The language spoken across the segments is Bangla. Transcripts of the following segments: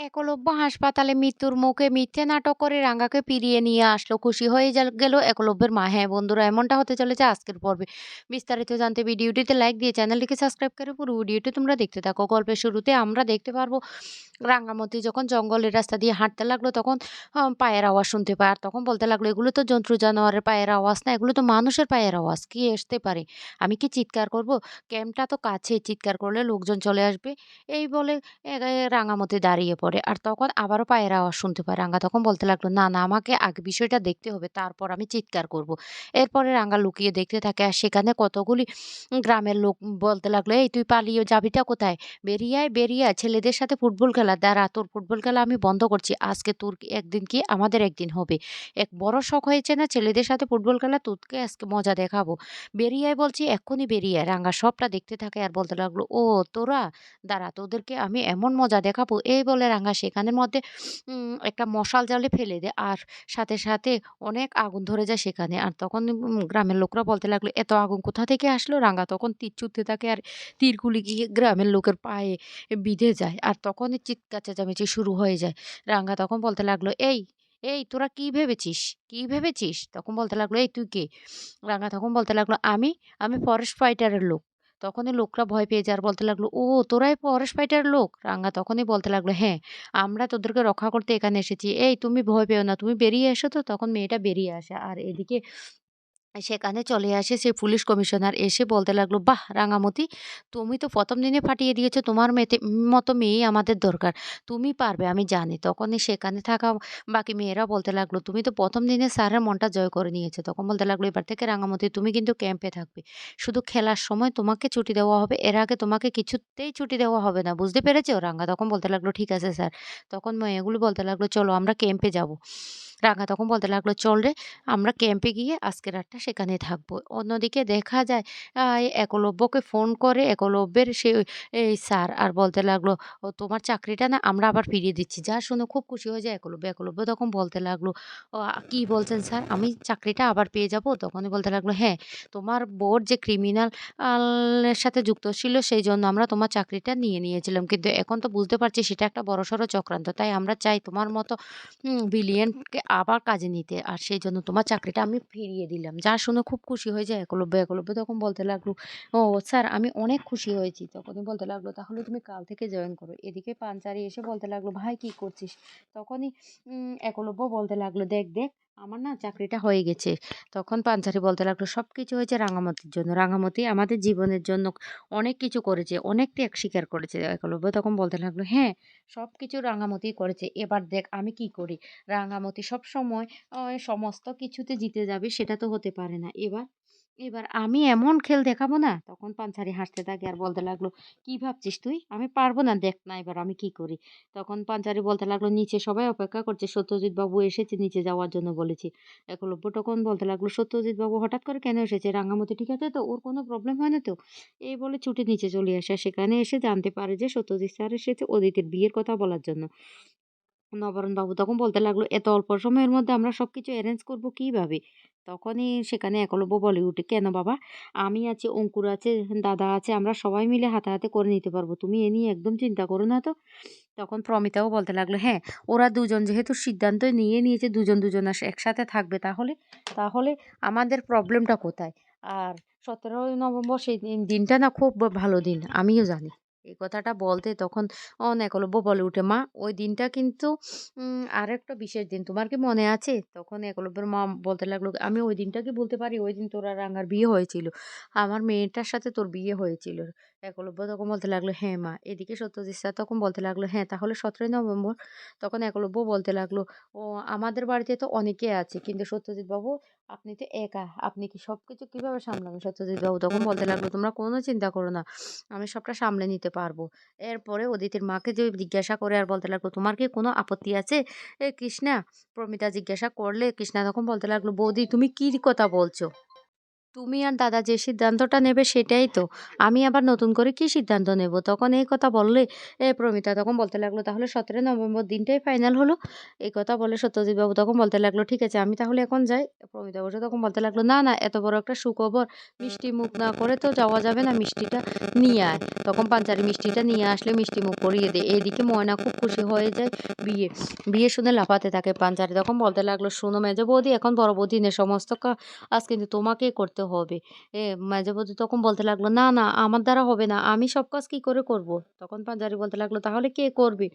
একলব্য হাসপাতালে মৃত্যুর মুখে মিথ্যে নাটক করে রাঙ্গাকে ফিরিয়ে নিয়ে আসলো। খুশি হয়ে গেল একলব্যের মা। হ্যাঁ, বন্ধুরা এমনটা হতে চলেছে আজকের পর্বে। বিস্তারিত জানতে ভিডিওটিতে লাইক দিয়ে চ্যানেলটিকে সাবস্ক্রাইব করে পুরো ভিডিওটি তোমরা দেখতে থাকো। গল্পের শুরুতে আমরা দেখতে পারব রাঙ্গামতি যখন জঙ্গলের রাস্তা দিয়ে হাঁটতে লাগল তখন পায়ের আওয়াজ শুনতে পায়। আর তখন বলতে লাগল, "এগুলো তো জন্তু জানোয়ারের পায়ের আওয়াজ না, এগুলো তো মানুষের পায়ের আওয়াজ। কি আসতে পারে? আমি কি চিৎকার করব? ক্যাম্পটা তো কাছে চিৎকার করলে লোকজন চলে আসবে।" এই বলে রাঙামতি দাঁড়িয়ে পড়ে। আর তখন আবারও পায়ের আওয়াজ শুনতে পায়। রাঙ্গা তখন বলতে লাগল, "না, না আমাকে আগে বিষয়টা দেখতে হবে। তারপর আমি চিৎকার করব।" এরপরে রাঙ্গা লুকিয়ে দেখতে থাকে আর সেখানে কতগুলি গ্রামের লোক বলতে লাগল, "এই তুই পালিয়ে যাবিটা কোথায়? বেরিয়ে আয়, বেরিয়ে। ছেলেদের সাথে ফুটবল খেলা। দাঁড়া তোর ফুটবল খেলা আমি বন্ধ করছি। আজকে তোর একদিন কি আমাদের একদিন হবে। এক বড় শখ হয়েছে না ছেলেদের সাথে ফুটবল খেলা? তোকে আজকে মজা দেখাবো। বেরিয়ে বলছি, এক্ষুনি বেরিয়ে আয়।" রাঙ্গা সবটা দেখতে থাকে আর বলতে লাগল, "ও তোরা? দাঁড়া তোদেরকে আমি এমন মজা দেখাবো।" এই বলে রাঙ্গা সেখানের মধ্যে একটা মশাল জ্বালে ফেলে দেয়। আর সাথে, সাথে অনেক আগুন ধরে যায় সেখানে। আর তখন গ্রামের লোকরা বলতে লাগল, "এত আগুন কোথা থেকে আসলো?" রাঙা তখন তীর ছুঁড়তে থাকে আর তীরগুলি গিয়ে গ্রামের লোকের পায়ে বিঁধে যায়। আর তখনই চিৎকার চেঁচামেচি শুরু হয়ে যায়। রাঙ্গা তখন বলতে লাগল, "এই, এই তোরা কি ভেবেছিস? কি ভেবেছিস?" তখন বলতে লাগল, "এই তুই কে?" রাঙ্গা তখন বলতে লাগল, "আমি, আমি ফরেস্ট ফাইটারের লোক।" তখনই লোকরা ভয় পেয়ে যার বলতে লাগল, "ও তোরাই পরেশ পাইটার লোক?" রাঙ্গা তখনই বলতে লাগল, "হ্যাঁ, আমরা তোদেরকে রক্ষা করতে এখানে এসেছি। এই তুমি ভয় পেও না। তুমি বেরিয়ে এসো তো।" তখন মেয়েটা বেরিয়ে আসে। আর এদিকে সেখানে চলে আসে সেই পুলিশ কমিশনার এসে বলতে লাগল, "বাহ! রাঙামতি তুমি তো প্রথম দিনে ফাটিয়ে দিয়েছ। তোমার মেয়েতে মতো মেয়েই আমাদের দরকার। তুমি পারবে আমি জানি।" তখনই সেখানে থাকা বাকি মেয়েরা বলতে লাগল, "তুমি তো প্রথম দিনে স্যারের মনটা জয় করে নিয়েছে তখন বলতে লাগল, "এবার থেকে রাঙামতি তুমি কিন্তু ক্যাম্পে থাকবে। শুধু খেলার সময় তোমাকে ছুটি দেওয়া হবে। এর আগে তোমাকে কিছুতেই ছুটি দেওয়া হবে না। বুঝতে পেরেছ?" রাঙ্গা তখন বলতে লাগল, "ঠিক আছে স্যার।" তখন মেয়েগুলো বলতে লাগল, "চলো আমরা ক্যাম্পে যাব।" রাঙা তখন বলতে লাগল, "চল রে আমরা ক্যাম্পে গিয়ে আজকের রাতটা সেখানেই থাকব।" অন্যদিকে দেখা যায় একলব্যকে ফোন করে একলব্যের সে এই স্যার আর বলতে লাগল, "ও তোমার চাকরিটা না আমরা আবার ফিরিয়ে দিচ্ছি।" যা শুনে খুব খুশি হয়ে যায় একলব্য। একলব্য তখন বলতে লাগল, "ও আ কি বলছেন স্যার? আমি চাকরিটা আবার পেয়ে যাব?" তখনই বলতে লাগল, "হ্যাঁ, তোমার বোর যে ক্রিমিনাল সাথে যুক্ত ছিল সেই জন্য আমরা তোমার চাকরিটা নিয়ে নিয়েছিলাম। কিন্তু এখন তো বুঝতে পারছি সেটা একটা বড়সড় চক্রান্ত। তাই আমরা চাই তোমার মতো উম ভিলিয়ানকে আবার কাজে নিতে। আর সেই জন্য তোমার চাকরিটা আমি ফিরিয়ে দিলাম।" যা শুনে খুব খুশি হয়ে যায় একলব্য। একলব্য তখন বলতে লাগল, "ও স্যার আমি অনেক খুশি হয়েছি।" তখনই বলতে লাগল, "তাহলে তুমি কাল থেকে জয়েন করো।" এদিকে পাঞ্চারি এসে বলতে লাগল, "ভাই কি করছিস?" তখনই একলব্য বলতে লাগল, "দেখ, দেখ আমার না চাকরিটা হয়ে গেছে।" তখন পাঞ্চারি বলতে লাগল, সব কিছু হয়েছে রাঙামতির জন্য। রাঙামতি আমাদের জীবনের জন্য অনেক কিছু করেছে, অনেক ত্যাগ স্বীকার করেছে।" একলব্য তখন বলতে লাগল, "হ্যাঁ, সব কিছু রাঙামতি করেছে। এবার দেখ আমি কি করি। রাঙামতি সব সময় সমস্ত কিছুতে জিতে যাবে সেটা তো হতে পারে না। এবার, এবার আমি এমন খেল দেখাবো না?" তখন পাঞ্চারি হাসতে থাকে আর বলতে লাগল, "কি ভাবছিস তুই? আমি পারব না। দেখ না এবার আমি কি করি।" তখন পাঞ্চারি বলতে লাগল, "নিচে সবাই অপেক্ষা করছে। সত্যজিৎ বাবু এসেছে নিচে যাওয়ার জন্য বলেছি।" একলব্য তখন বলতে লাগল, "সত্যজিৎ বাবু হঠাৎ করে কেন এসেছে? রাঙামতি ঠিক আছে তো? ওর কোনো প্রবলেম হয় না তো?" এই বলে ছুটে নিচে চলে আসে। সেখানে এসে জানতে পারে যে সত্যজিৎ স্যার এসেছে অদিতির বিয়ের কথা বলার জন্য। নবারুণবাবু তখন বলতে লাগল, "এত অল্প সময়ের মধ্যে আমরা সবকিছু অ্যারেঞ্জ করব কীভাবে?" তখনই সেখানে একলব্য বলে উঠে, "কেন বাবা? আমি আছি, অঙ্কুর আছে, দাদা আছে, আমরা সবাই মিলে হাতে, হাতে করে নিতে পারব। তুমি এ নিয়ে একদম চিন্তা করো না তো।" তখন প্রমিতাও বলতে লাগল, "হ্যাঁ, ওরা দুজন যেহেতু সিদ্ধান্ত নিয়ে নিয়েছে দুজন, দুজন একসাথে থাকবে তাহলে, তাহলে আমাদের প্রবলেমটা কোথায়?" আর ১৭ই নভেম্বর সেই দিন দিনটা না খুব ভালো দিন। আমিও জানি। এই কথাটা বলতে তখন একলব্য বলে উঠে, "মা ওই দিনটা কিন্তু আর আরেকটা বিশেষ দিন। তোমার কি মনে আছে?" তখন একলব্যের মা বলতে লাগল, "আমি ওই দিনটা কি বলতে পারি? ওই দিন তোর আর রাঙার বিয়ে হয়েছিল। আমার মেয়েটার সাথে তোর বিয়ে হয়েছিল।" একলব্য তখন বলতে লাগল, "হ্যাঁ মা।" এদিকে সত্যজিৎ স্যার তখন বলতে লাগল, "হ্যাঁ তাহলে ১৭ই নভেম্বর?" তখন একলব্য বলতে লাগল, "ও আমাদের বাড়িতে তো অনেকে আছে কিন্তু সত্যজিৎ বাবু আপনি তো একা। আপনি কি সবকিছু কীভাবে সামলাবেন?" সত্যজিৎ বাবু তখন বলতে লাগল, "তোমরা কোনো চিন্তা করো না। আমি সবটা সামলে নিতে পারব।" এরপরে অদিতির মাকে যে জিজ্ঞাসা করে আর বলতে লাগল, "তোমার কি কোনো আপত্তি আছে এ কৃষ্ণা?" প্রমিতা জিজ্ঞাসা করলে কৃষ্ণা তখন বলতে লাগল, "বৌদি তুমি কি কথা বলছো?" তুমি আর দাদা যে সিদ্ধান্তটা নেবে সেটাই তো। আমি আবার নতুন করে কি সিদ্ধান্ত নেব? তখন এই কথা বললে এ প্রমিতা তখন বলতে লাগল, "তাহলে ১৭ নভেম্বর দিনটাই ফাইনাল হলো?" এই কথা বলে সত্যজিৎবাবু তখন বলতে লাগল, "ঠিক আছে আমি তাহলে এখন যাই?" প্রমিতা বসু তখন বলতে লাগল, "না, না এত বড় একটা সুখবর মিষ্টি মুখ না করে তো যাওয়া যাবে না। মিষ্টিটা নিয়ে আয়।" তখন পাঞ্চারি মিষ্টিটা নিয়ে আসলে মিষ্টি মুখ করিয়ে দেয়। এদিকে ময়না খুব খুশি হয়ে যায় বিয়ে। বিয়ে শুনে লাফাতে থাকে। পাঞ্চারি তখন বলতে লাগল, "শোনো মেজো বৌদি এখন বড় বৌদি সমস্ত কাজ কিন্তু তোমাকেই করতে হবে।" এ মেজো বৌদি তখন বলতে লাগল, "না, না আমার দ্বারা হবে না। আমি সব কাজ কী করে করব?" তখন পাঞ্জারি বলতে লাগল, "তাহলে কে করবে?"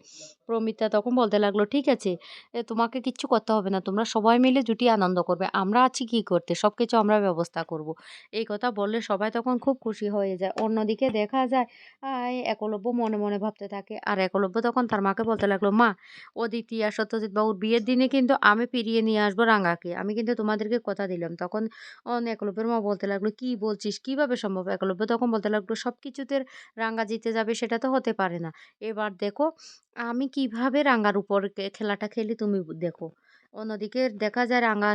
প্রমিতা তখন বলতে লাগল, "ঠিক আছে এ তোমাকে কিচ্ছু করতে হবে না। তোমরা সবাই মিলে জুটি আনন্দ করবে। আমরা আছি কি করতে? সব কিছু আমরা ব্যবস্থা করব।" এই কথা বললে সবাই তখন খুব খুশি হয়ে যায়। অন্যদিকে দেখা যায় একলব্য মনে, মনে ভাবতে থাকে। আর একলব্য তখন তার মাকে বলতে লাগল, "মা অদিতি আর সত্যজিৎ বাবুর বিয়ের দিনে কিন্তু আমি ফিরিয়ে নিয়ে আসব রাঙাকে। আমি কিন্তু তোমাদেরকে কথা দিলাম।" তখন একলব্যের মা বলতে লাগল, "কি বলছিস? কীভাবে সম্ভব?" একলব্য তখন বলতে লাগল, সব কিছুতে রাঙ্গা জিতে যাবে সেটা তো হতে পারে না। এবার দেখো আমি কীভাবে রাঙ্গার উপর খেলাটা খেলি তুমি দেখো।" অন্যদিকে দেখা যায় রাঙা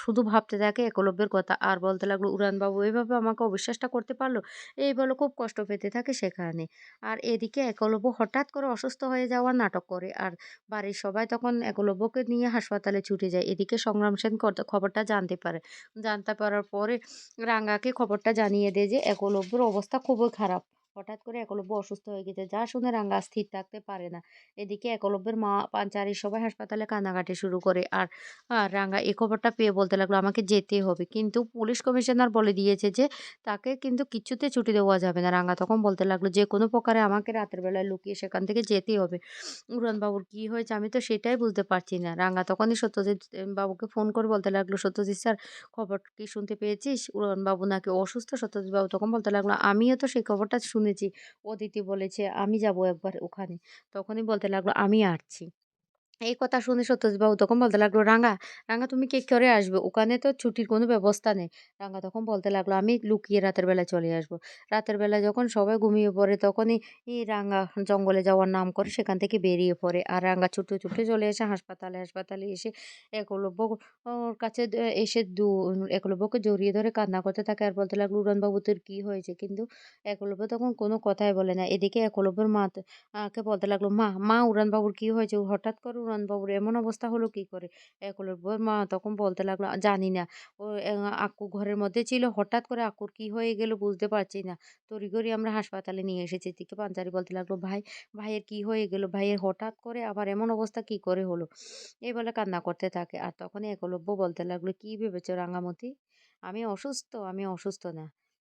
শুধু ভাবতে থাকে একলব্যের কথা আর বলতে লাগল, "উড়ানবাবু এইভাবে আমাকে অবিশ্বাসটা করতে পারল?" এই বলে খুব কষ্ট পেতে থাকে সেখানে। আর এদিকে একলব্য হঠাৎ করে অসুস্থ হয়ে যাওয়ার নাটক করে। আর বাড়ির সবাই তখন একলব্যকে নিয়ে হাসপাতালে ছুটে যায়। এদিকে সংগ্রাম সেন খবরটা জানতে পারে। জানতে পারার পরে রাঙাকে খবরটা জানিয়ে দেয় যে একলব্যর অবস্থা খুবই খারাপ। হঠাৎ করে একলব্য অসুস্থ হয়ে গেছে। যা শুনে রাঙা স্থির থাকতে পারে না। এদিকে একলব্যের মা পাঞ্চারির সবাই হাসপাতালে কান্নাকাটি শুরু করে। আর আ রাঙা এই খবরটা পেয়ে বলতে লাগল, "আমাকে যেতে হবে।" কিন্তু পুলিশ কমিশনার বলে দিয়েছে যে তাকে কিন্তু কিছুতে ছুটি দেওয়া যাবে না। রাঙা তখন বলতে লাগল, যে কোনো প্রকারে আমাকে রাতের বেলায় লুকিয়ে সেখান থেকে যেতেই হবে। উড়ানবাবুর কী হয়েছে আমি তো সেটাই বুঝতে পারছি না।" রাঙা তখনই সত্যজিৎ বাবুকে ফোন করে বলতে লাগল, "সত্যজিৎ স্যার খবর কি শুনতে পেয়েছিস? উড়ানবাবু নাকি অসুস্থ?" সত্যজিৎ বাবু তখন বলতে লাগল, "আমিও তো সেই খবরটা শুনেছি। অদিতি বলেছে আমি যাব একবার ওখানে।" তখনই বলতে লাগল, "আমি আসছি।" এই কথা শুনে সত্যজিৎবাবু তখন বলতে লাগল, "রাঙা, রাঙা তুমি কে করে আসবে? ওখানে তো ছুটির কোনো ব্যবস্থা নেই।" রাঙা তখন বলতে লাগল, "আমি লুকিয়ে রাতের বেলায় চলে আসব।" রাতের বেলায় যখন সবাই ঘুমিয়ে পড়ে তখনই ই রাঙা জঙ্গলে যাওয়ার নাম করে সেখান থেকে বেরিয়ে পড়ে। আর রাঙা ছুটে, ছুটে চলে এসে হাসপাতালে। হাসপাতালে এসে একলব্য ওর কাছে এসে দু একলব্যকে জড়িয়ে ধরে কান্না করতে থাকে আর বলতে লাগল, "উড়ানবাবু তোর কী হয়েছে?" কিন্তু একলব্য তখন কোনো কথাই বলে না। এদিকে একলব্যর মা কে বলতে লাগল, "মা, মা উড়ানবাবুর কী হয়েছে? হঠাৎ করে উড়ানবাবুর এমন অবস্থা হলো কি করে?" একলব্যর মা তখন বলতে লাগল, "জানি না। ও আক্কু ঘরের মধ্যে ছিল। হঠাৎ করে আক্কুর কি হয়ে গেল বুঝতে পারছি না। তড়িঘড়ি আমরা হাসপাতালে নিয়ে এসেছি।" এদিকে পাঞ্জারি বলতে লাগল, "ভাই, ভাইয়ের কি হয়ে গেল? ভাইয়ের হঠাৎ করে আবার এমন অবস্থা কি করে হলো?" এই বলে কান্না করতে থাকে। আর তখনই একলব্য বলতে লাগল, "কি ভেবেছ রাঙামতি? আমি অসুস্থ? আমি অসুস্থ না।"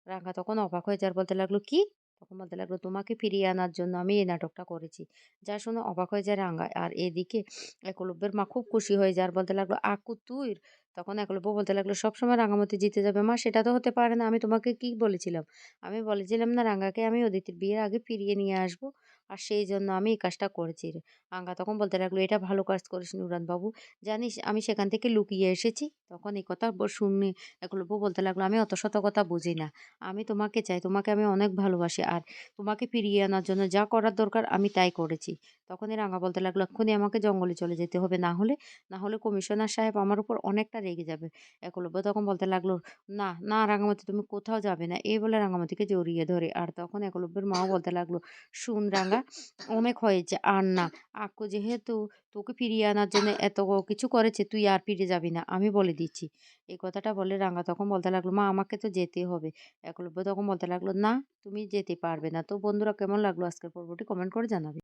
রাঙা তখন অবাক হয়ে যার বলতে লাগল, "কি?" তখন বলতে লাগল, "তোমাকে ফিরিয়ে আনার জন্য আমি এই নাটকটা করেছি।" যা শুনে অবাক হয়ে যায় রাঙ্গা আর এদিকে একলব্যের মা খুব খুশি হয়ে যায় আর বলতে লাগল, আকু তুই?" তখন একলব্য বলতে লাগল, "সবসময় রাঙামতি জিতে যাবে মা সেটা তো হতে পারে না। আমি তোমাকে কি বলেছিলাম? আমি বলেছিলাম না রাঙ্গাকে আমি অদিতির বিয়ের আগে ফিরিয়ে নিয়ে আসব। আর সেই জন্য আমি এই কাজটা করেছি।" রাঙা তখন বলতে লাগল, "এটা ভালো কাজ করিসনি উড়ানবাবু। জানিস আমি সেখান থেকে লুকিয়ে এসেছি।" তখন এই কথা শুনে একলব্য বলতে লাগল, "আমি অত শত কথা বুঝি না। আমি তোমাকে চাই। তোমাকে আমি অনেক ভালোবাসি। আর তোমাকে ফিরিয়ে আনার জন্য যা করার দরকার আমি তাই করেছি।" তখনই রাঙা বলতে লাগল, "এক্ষুনি আমাকে জঙ্গলে চলে যেতে হবে। না হলে না হলে কমিশনার সাহেব আমার উপর অনেকটা রেগে যাবে।" একলব্য তখন বলতে লাগল, "না, না রাঙামাটি তুমি কোথাও যাবে না।" এই বলে রাঙামাটিকে জড়িয়ে ধরে। আর তখন একলব্যের মাও বলতে লাগল, "শোন রাঙা, অনেক হয়েছে। আর না। আকু যেহেতু তোকে ফিরিয়ে আনার জন্য এত কিছু করেছে তুই আর ফিরে যাবি না। আমি বলে দিচ্ছি।" এই কথাটা বলে রাঙা তখন বলতে লাগল, "মা আমাকে তো যেতে হবে।" একলব্য তখন বলতে লাগল, "না, তুমি যেতে পারবে না।" তো বন্ধুরা কেমন লাগল আজকের পর্বটি কমেন্ট করে জানাবে।